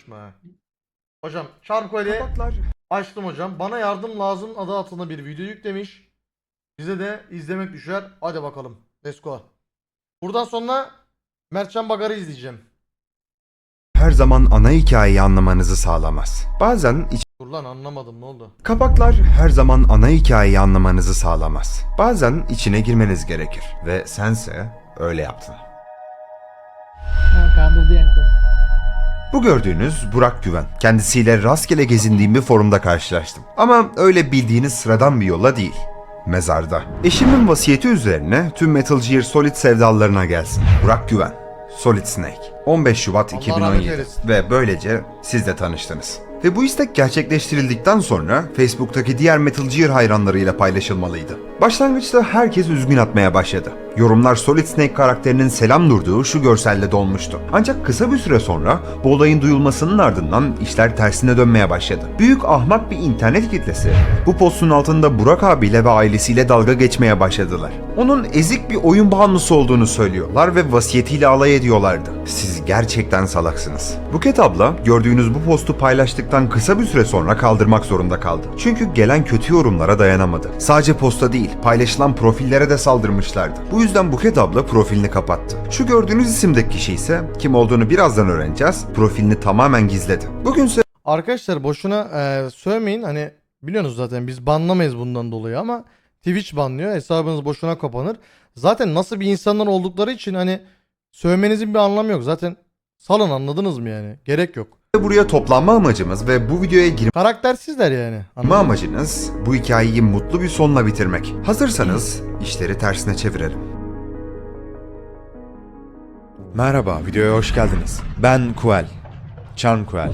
Açma. Hocam Kapaklar açtım hocam. Bana yardım lazım adı altında bir video yüklemiş. Bize de izlemek düşer. Hadi bakalım. Let's go. Buradan sonra Mertcan Bagar'ı izleyeceğim. her zaman ana hikayeyi anlamanızı sağlamaz. Bazen iç- Dur lan anlamadım ne oldu? kapaklar her zaman ana hikayeyi anlamanızı sağlamaz. Bazen içine girmeniz gerekir ve sense öyle yaptın. Ha, kandırdı yani seni. Bu gördüğünüz Burak Güven. Kendisiyle rastgele gezindiğim bir forumda karşılaştım. Ama öyle bildiğiniz sıradan bir yolla değil. Mezarda. Eşimin vasiyeti üzerine tüm Metal Gear Solid sevdalarına gelsin. Burak Güven. Solid Snake. 15 Şubat Allah rahmet 2017. eylesin. Ve böylece siz de tanıştınız. Ve bu istek gerçekleştirildikten sonra Facebook'taki diğer Metal Gear hayranlarıyla paylaşılmalıydı. Başlangıçta herkes üzgün atmaya başladı. Yorumlar Solid Snake karakterinin selam durduğu şu görselle dolmuştu. Ancak kısa bir süre sonra bu olayın duyulmasının ardından işler tersine dönmeye başladı. Büyük ahmak bir internet kitlesi bu postun altında Burak abiyle ve ailesiyle dalga geçmeye başladılar. Onun ezik bir oyun bağımlısı olduğunu söylüyorlar ve vasiyetiyle alay ediyorlardı. Siz gerçekten salaksınız. Buket abla gördüğünüz bu postu paylaştıktan kısa bir süre sonra kaldırmak zorunda kaldı. Çünkü gelen kötü yorumlara dayanamadı. Sadece posta değil, paylaşılan profillere de saldırmışlardı. Bu yüzden Buket abla profilini kapattı. Şu gördüğünüz isimdeki kişi ise kim olduğunu birazdan öğreneceğiz. Profilini tamamen gizledi. Bugünse Arkadaşlar boşuna eee söylemeyin hani biliyorsunuz zaten biz banlamayız bundan dolayı ama Twitch banlıyor hesabınız boşuna kapanır. Zaten nasıl bir insanlar oldukları için hani söylemenizin bir anlamı yok zaten salın anladınız mı yani gerek yok. buraya toplanma amacımız ve bu videoya girme Karaktersizler yani. Anladın mı? amacınız bu hikayeyi mutlu bir sonla bitirmek. Hazırsanız işleri tersine çevirelim. Merhaba, videoya hoş geldiniz. Ben Kuel. Chan Kuel.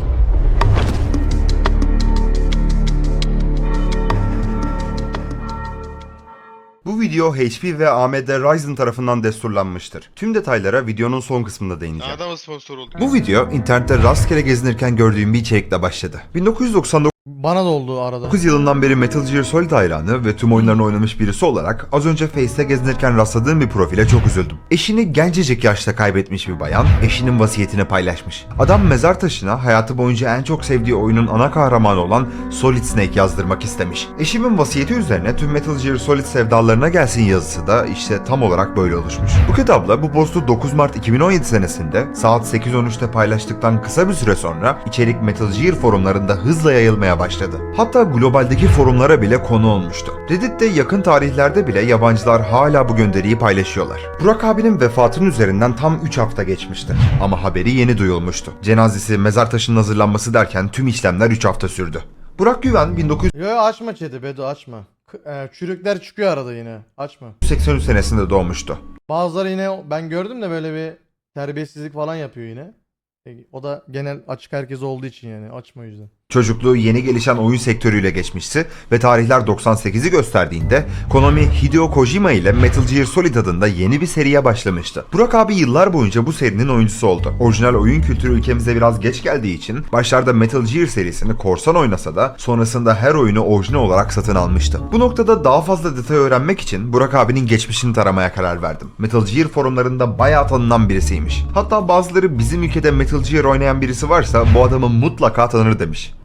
Bu video HP ve AMD Ryzen tarafından desturlanmıştır. Tüm detaylara videonun son kısmında değineceğim. Adama sponsor olduk. Bu video internette rastgele gezinirken gördüğüm bir içerikle başladı. 1999 Bana da oldu arada. yılından beri Metal Gear Solid hayranı ve tüm oyunlarını oynamış birisi olarak az önce Face'te gezinirken rastladığım bir profile çok üzüldüm. Eşini gencecik yaşta kaybetmiş bir bayan, eşinin vasiyetini paylaşmış. Adam mezar taşına hayatı boyunca en çok sevdiği oyunun ana kahramanı olan Solid Snake yazdırmak istemiş. Eşimin vasiyeti üzerine tüm Metal Gear Solid sevdalarına gelsin yazısı da işte tam olarak böyle oluşmuş. Buket abla bu postu 9 Mart 2017 senesinde saat 8.13'te paylaştıktan kısa bir süre sonra içerik Metal Gear forumlarında hızla yayılmaya başladı. Hatta globaldeki forumlara bile konu olmuştu. Reddit'te yakın tarihlerde bile yabancılar hala bu gönderiyi paylaşıyorlar. Burak abinin vefatının üzerinden tam 3 hafta geçmişti. Ama haberi yeni duyulmuştu. Cenazesi mezar taşının hazırlanması derken tüm işlemler 3 hafta sürdü. Burak Güven 1983 Yo yo, açma chat'i Bedo açma. K- eee, çürükler çıkıyor arada yine. Açma. senesinde doğmuştu. Bazıları yine ben gördüm de böyle bir terbiyesizlik falan yapıyor yine. E, O da genel açık herkes olduğu için yani açma o yüzden. Çocukluğu yeni gelişen oyun sektörüyle geçmişti ve tarihler 98'i gösterdiğinde Konami Hideo Kojima ile Metal Gear Solid adında yeni bir seriye başlamıştı. Burak abi yıllar boyunca bu serinin oyuncusu oldu. Orijinal oyun kültürü ülkemize biraz geç geldiği için başlarda Metal Gear serisini korsan oynasa da sonrasında her oyunu orijinal olarak satın almıştı. Bu noktada daha fazla detay öğrenmek için Burak abinin geçmişini taramaya karar verdim. Metal Gear forumlarında bayağı tanınan birisiymiş. Hatta bazıları bizim ülkede Metal Gear oynayan birisi varsa bu adamı mutlaka tanır demiş.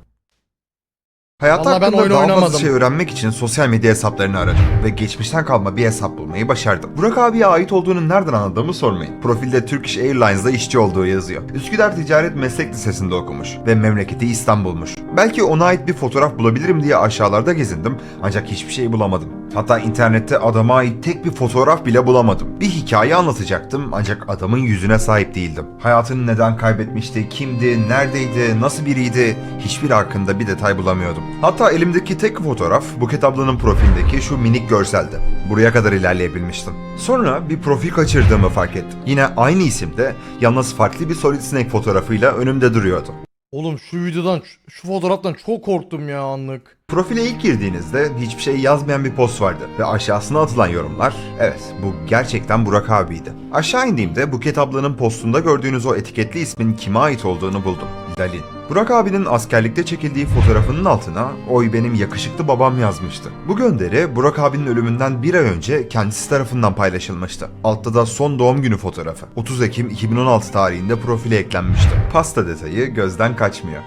Hayatı Vallahi ben hakkında oyun daha fazla şey öğrenmek için sosyal medya hesaplarını aradım ve geçmişten kalma bir hesap bulmayı başardım. Burak abiye ait olduğunu nereden anladığımı sormayın. Profilde Turkish Airlines'da işçi olduğu yazıyor. Üsküdar Ticaret Meslek Lisesi'nde okumuş ve memleketi İstanbul'muş. Belki ona ait bir fotoğraf bulabilirim diye aşağılarda gezindim ancak hiçbir şey bulamadım. Hatta internette adama ait tek bir fotoğraf bile bulamadım. Bir hikaye anlatacaktım ancak adamın yüzüne sahip değildim. Hayatını neden kaybetmişti, kimdi, neredeydi, nasıl biriydi hiçbir hakkında bir detay bulamıyordum. Hatta elimdeki tek fotoğraf Buket ablanın profilindeki şu minik görseldi. Buraya kadar ilerleyebilmiştim. Sonra bir profil kaçırdığımı fark ettim. Yine aynı isimde yalnız farklı bir Solid Snake fotoğrafıyla önümde duruyordu. Oğlum şu videodan şu fotoğraftan çok korktum ya anlık. Profile ilk girdiğinizde hiçbir şey yazmayan bir post vardı ve aşağısına atılan yorumlar evet bu gerçekten Burak abiydi. Aşağı indiğimde Buket ablanın postunda gördüğünüz o etiketli ismin kime ait olduğunu buldum. Lalin. Burak abinin askerlikte çekildiği fotoğrafının altına oy benim yakışıklı babam yazmıştı. Bu gönderi Burak abinin ölümünden bir ay önce kendisi tarafından paylaşılmıştı. Altta da son doğum günü fotoğrafı. 30 Ekim 2016 tarihinde profile eklenmişti. Pasta detayı gözden kaçmıyor.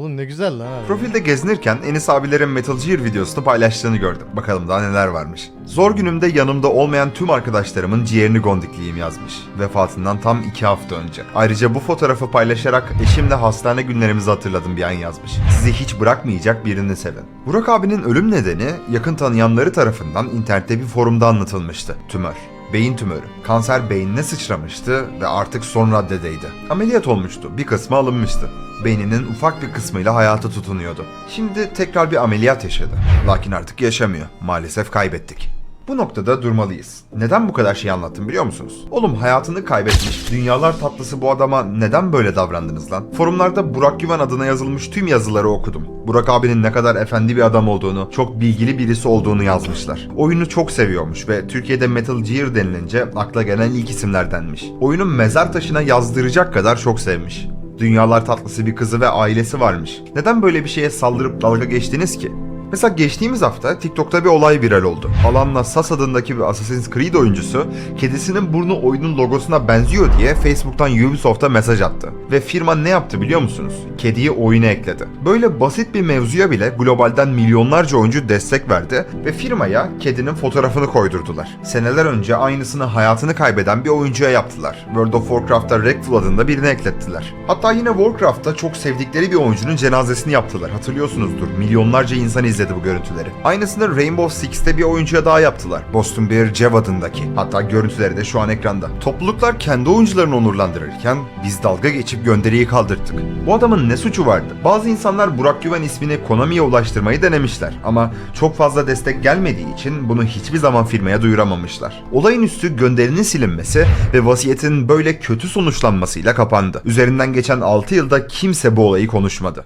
Oğlum ne güzel lan abi. Profilde gezinirken Enis abilerin Metal Gear videosunu paylaştığını gördüm. Bakalım daha neler varmış. Zor günümde yanımda olmayan tüm arkadaşlarımın ciğerini gondikliyim yazmış. Vefatından tam iki hafta önce. Ayrıca bu fotoğrafı paylaşarak eşimle hastane günlerimizi hatırladım bir an yazmış. Sizi hiç bırakmayacak birini sevin. Burak abinin ölüm nedeni yakın tanıyanları tarafından internette bir forumda anlatılmıştı. Tümör. Beyin tümörü. Kanser beynine sıçramıştı ve artık son raddedeydi. Ameliyat olmuştu. Bir kısmı alınmıştı. Beyninin ufak bir kısmıyla hayata tutunuyordu. Şimdi tekrar bir ameliyat yaşadı. Lakin artık yaşamıyor. Maalesef kaybettik. Bu noktada durmalıyız. Neden bu kadar şey anlattım biliyor musunuz? Oğlum hayatını kaybetmiş, dünyalar tatlısı bu adama neden böyle davrandınız lan? Forumlarda Burak Güven adına yazılmış tüm yazıları okudum. Burak abinin ne kadar efendi bir adam olduğunu, çok bilgili birisi olduğunu yazmışlar. Oyunu çok seviyormuş ve Türkiye'de Metal Gear denilince akla gelen ilk isimlerdenmiş. Oyunu mezar taşına yazdıracak kadar çok sevmiş. Dünyalar tatlısı bir kızı ve ailesi varmış. Neden böyle bir şeye saldırıp dalga geçtiniz ki? Mesela geçtiğimiz hafta TikTok'ta bir olay viral oldu. Alanla Sas adındaki bir Assassin's Creed oyuncusu kedisinin burnu oyunun logosuna benziyor diye Facebook'tan Ubisoft'a mesaj attı. Ve firma ne yaptı biliyor musunuz? Kediyi oyuna ekledi. Böyle basit bir mevzuya bile globalden milyonlarca oyuncu destek verdi ve firmaya kedinin fotoğrafını koydurdular. Seneler önce aynısını hayatını kaybeden bir oyuncuya yaptılar. World of Warcraft'ta Rekful adında birini eklettiler. Hatta yine Warcraft'ta çok sevdikleri bir oyuncunun cenazesini yaptılar. Hatırlıyorsunuzdur. Milyonlarca insan izledi bu görüntüleri. Aynısını Rainbow Six'te bir oyuncuya daha yaptılar. Boston Bear Jev adındaki. Hatta görüntüleri de şu an ekranda. Topluluklar kendi oyuncularını onurlandırırken biz dalga geçip gönderiyi kaldırttık. Bu adamın ne suçu vardı? Bazı insanlar Burak Güven ismini Konami'ye ulaştırmayı denemişler ama çok fazla destek gelmediği için bunu hiçbir zaman firmaya duyuramamışlar. Olayın üstü gönderinin silinmesi ve vasiyetin böyle kötü sonuçlanmasıyla kapandı. Üzerinden geçen 6 yılda kimse bu olayı konuşmadı.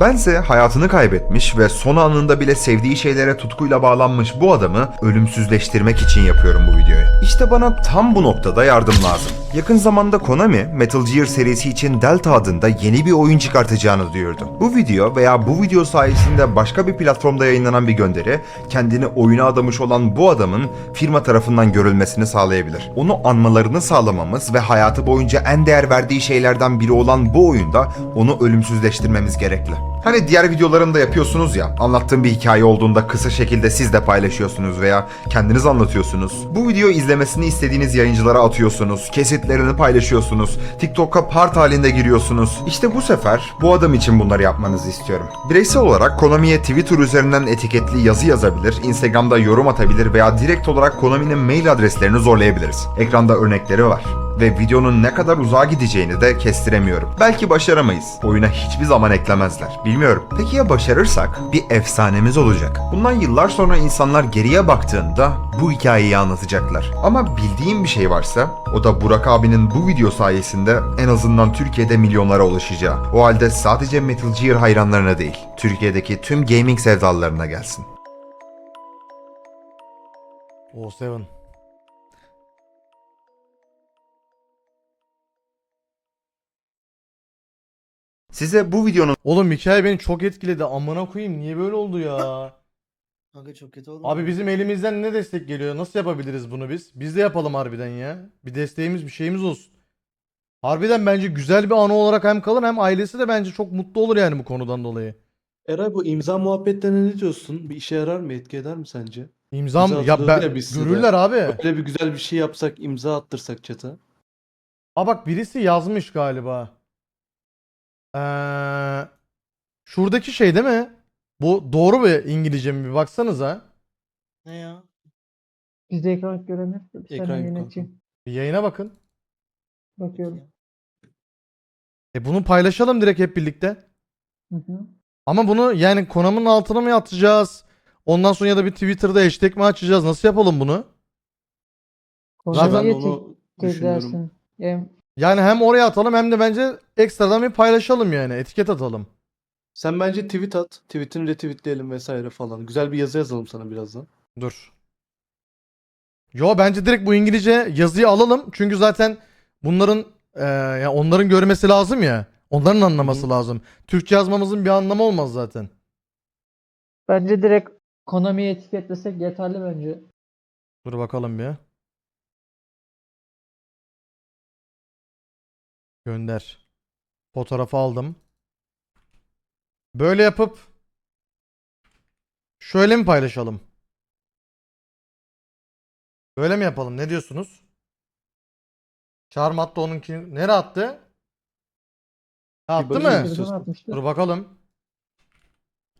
Bense hayatını kaybetmiş ve son anında bile sevdiği şeylere tutkuyla bağlanmış bu adamı ölümsüzleştirmek için yapıyorum bu videoyu. İşte bana tam bu noktada yardım lazım. Yakın zamanda Konami, Metal Gear serisi için Delta adında yeni bir oyun çıkartacağını duyurdu. Bu video veya bu video sayesinde başka bir platformda yayınlanan bir gönderi, kendini oyuna adamış olan bu adamın firma tarafından görülmesini sağlayabilir. Onu anmalarını sağlamamız ve hayatı boyunca en değer verdiği şeylerden biri olan bu oyunda onu ölümsüzleştirmemiz gerekli. Hani diğer videolarımda yapıyorsunuz ya, anlattığım bir hikaye olduğunda kısa şekilde siz de paylaşıyorsunuz veya kendiniz anlatıyorsunuz. Bu video izlemesini istediğiniz yayıncılara atıyorsunuz, kesitlerini paylaşıyorsunuz, TikTok'a part halinde giriyorsunuz. İşte bu sefer bu adam için bunları yapmanızı istiyorum. Bireysel olarak Konami'ye Twitter üzerinden etiketli yazı yazabilir, Instagram'da yorum atabilir veya direkt olarak Konami'nin mail adreslerini zorlayabiliriz. Ekranda örnekleri var ve videonun ne kadar uzağa gideceğini de kestiremiyorum. Belki başaramayız. Oyuna hiçbir zaman eklemezler. Bilmiyorum. Peki ya başarırsak? Bir efsanemiz olacak. Bundan yıllar sonra insanlar geriye baktığında bu hikayeyi anlatacaklar. Ama bildiğim bir şey varsa o da Burak abinin bu video sayesinde en azından Türkiye'de milyonlara ulaşacağı. O halde sadece Metal Gear hayranlarına değil, Türkiye'deki tüm gaming sevdalılarına gelsin. O Seven. Size bu videonun Oğlum hikaye beni çok etkiledi. Amına koyayım niye böyle oldu ya? Kanka çok kötü oldu. Abi bizim elimizden ne destek geliyor? Nasıl yapabiliriz bunu biz? Biz de yapalım harbiden ya. Bir desteğimiz bir şeyimiz olsun. Harbiden bence güzel bir anı olarak hem kalır hem ailesi de bence çok mutlu olur yani bu konudan dolayı. Eray bu imza muhabbetlerine ne diyorsun? Bir işe yarar mı? Etki eder mi sence? İmzam İmza ya ben ya size. görürler abi. Böyle bir güzel bir şey yapsak, imza attırsak çete. Aa bak birisi yazmış galiba. Ee, şuradaki şey değil mi? Bu doğru mu İngilizce mi? Bir baksanıza. Ne ya? Bizde ekran göremiyoruz. da Bir Ekran yöneteceğim. Bir yayına bakın. Bakıyorum. E bunu paylaşalım direkt hep birlikte. Hı hı. Ama bunu yani Konam'ın altına mı atacağız? Ondan sonra ya da bir Twitter'da hashtag mi açacağız? Nasıl yapalım bunu? Zaten çek- onu düşünüyorum. Hem Yani hem oraya atalım hem de bence ekstradan bir paylaşalım yani. Etiket atalım. Sen bence tweet at. Tweetini retweetleyelim vesaire falan. Güzel bir yazı yazalım sana birazdan. Dur. Yo bence direkt bu İngilizce yazıyı alalım. Çünkü zaten bunların Ee, ya onların görmesi lazım ya. Onların anlaması hı. lazım. Türkçe yazmamızın bir anlamı olmaz zaten. Bence direkt Konami'yi etiketlesek yeterli bence. Dur bakalım bir. Gönder. Fotoğrafı aldım. Böyle yapıp şöyle mi paylaşalım? Böyle mi yapalım? Ne diyorsunuz? Charm attı onunkini. Nereye attı? Attı mı? Dur bakalım.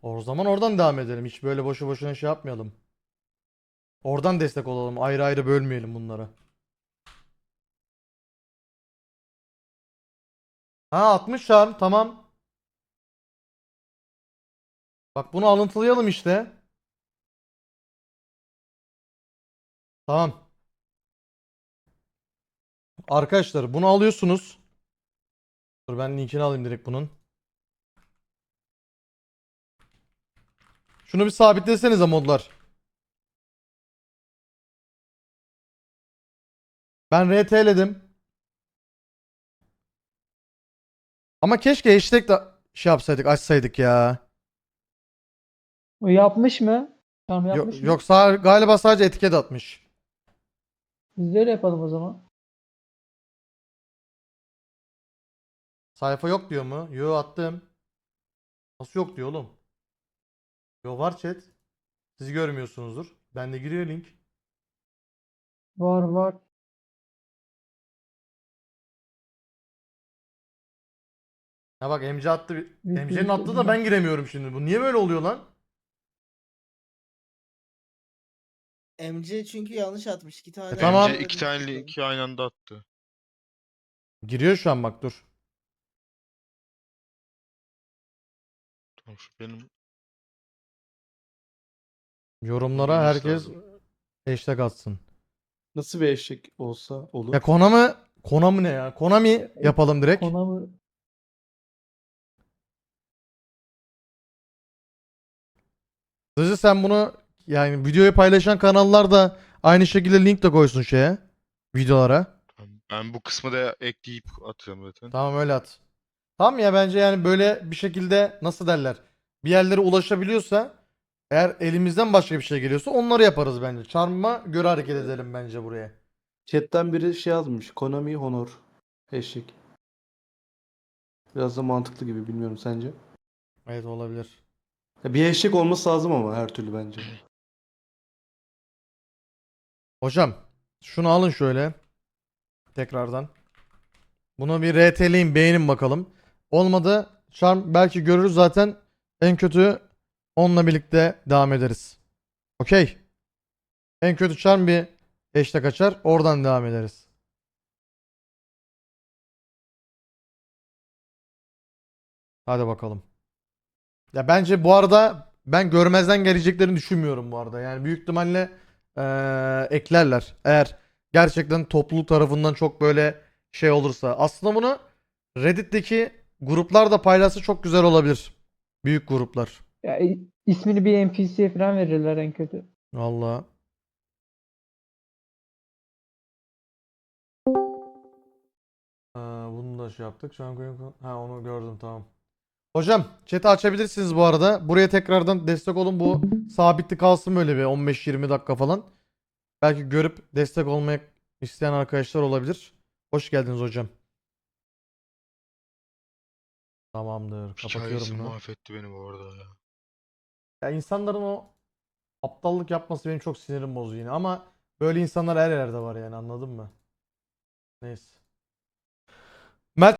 O zaman oradan devam edelim. Hiç böyle boşu boşuna şey yapmayalım. Oradan destek olalım. Ayrı ayrı bölmeyelim bunları. Ha 60 şarm tamam. Bak bunu alıntılayalım işte. Tamam. Arkadaşlar bunu alıyorsunuz. Dur ben linkini alayım direkt bunun. Şunu bir sabitlesenize modlar. Ben RT'ledim. Ama keşke hashtag da şey yapsaydık, açsaydık ya. O yapmış mı? Tamam Yok, yapmış mı? galiba sadece etiket atmış. Biz de öyle yapalım o zaman. Sayfa yok diyor mu? Yo attım. Nasıl yok diyor oğlum? Yo var chat. Siz görmüyorsunuzdur. Bende giriyor link. Var var. Ha bak MC attı. Bir- attığı da ben giremiyorum şimdi. Bu niye böyle oluyor lan? MC çünkü yanlış atmış. İki tane. E tamam. Bence iki tane linki aynı anda attı. Giriyor şu an bak dur. Tamam şu benim Yorumlara Olması herkes hashtag atsın. Nasıl bir eşek olsa olur. Ya Konami Konami ne ya? Konami yapalım direkt. Konami Hızlı sen bunu yani videoyu paylaşan kanallar da aynı şekilde link de koysun şeye. Videolara. Ben bu kısmı da ekleyip atıyorum zaten. Tamam öyle at. Tamam ya bence yani böyle bir şekilde nasıl derler? Bir yerlere ulaşabiliyorsa eğer elimizden başka bir şey geliyorsa onları yaparız bence. Charm'a göre hareket edelim bence buraya. Chat'ten biri şey yazmış. Konami Honor. Eşek. Biraz da mantıklı gibi bilmiyorum sence. Evet olabilir. Bir eşek olması lazım ama her türlü bence. Hocam şunu alın şöyle. Tekrardan. Bunu bir RT'leyin beğenin bakalım. Olmadı Charm belki görürüz zaten. En kötü onunla birlikte devam ederiz. Okey. En kötü Charm bir hashtag açar. Oradan devam ederiz. Hadi bakalım. Ya bence bu arada ben görmezden geleceklerini düşünmüyorum bu arada. Yani büyük ihtimalle eee, eklerler. Eğer gerçekten topluluk tarafından çok böyle şey olursa. Aslında bunu Reddit'teki gruplar da paylaşsa çok güzel olabilir. Büyük gruplar. ya, i- ismini bir NPC'ye falan verirler en kötü. Vallahi. Bunu da şey yaptık. Şu an koyun- ha onu gördüm tamam. Hocam chat'i açabilirsiniz bu arada. Buraya tekrardan destek olun. Bu sabitli kalsın böyle bir 15-20 dakika falan. Belki görüp destek olmak isteyen arkadaşlar olabilir. Hoş geldiniz hocam. Tamamdır. Kapatıyorum Hikayesi bunu. mahvetti beni bu arada ya. Ya insanların o aptallık yapması benim çok sinirim bozuyor yine ama böyle insanlar her yerde var yani anladın mı? Neyse. Mert